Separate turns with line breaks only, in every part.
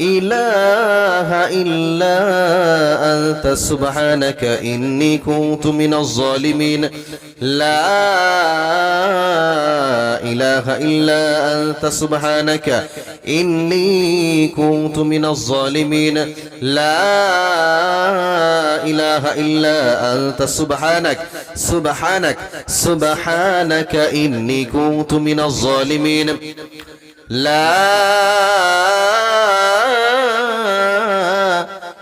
إله إلا أنت سبحانك إني كنت من الظالمين. لا إله إلا أنت سبحانك إني كنت من الظالمين. لا إله إلا أنت سبحانك سبحانك سبحانك إني كنت من الظالمين. لا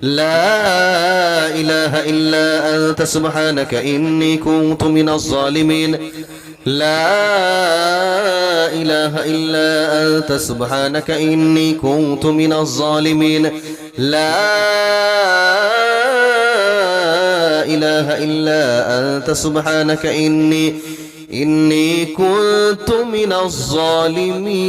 لا إله إلا أنت سبحانك إني كنت من الظالمين. لا إله إلا أنت سبحانك إني كنت من الظالمين. لا إله إلا أنت سبحانك إني إني كنت من الظالمين.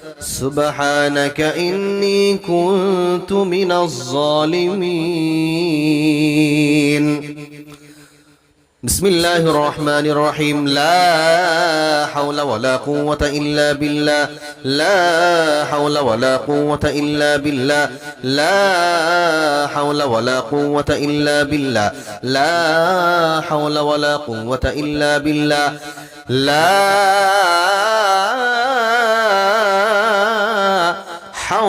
سبحانك إني كنت من الظالمين. بسم الله الرحمن الرحيم. لا حول ولا قوة إلا بالله. لا حول ولا قوة إلا بالله. لا حول ولا قوة إلا بالله. لا حول ولا قوة إلا بالله. لا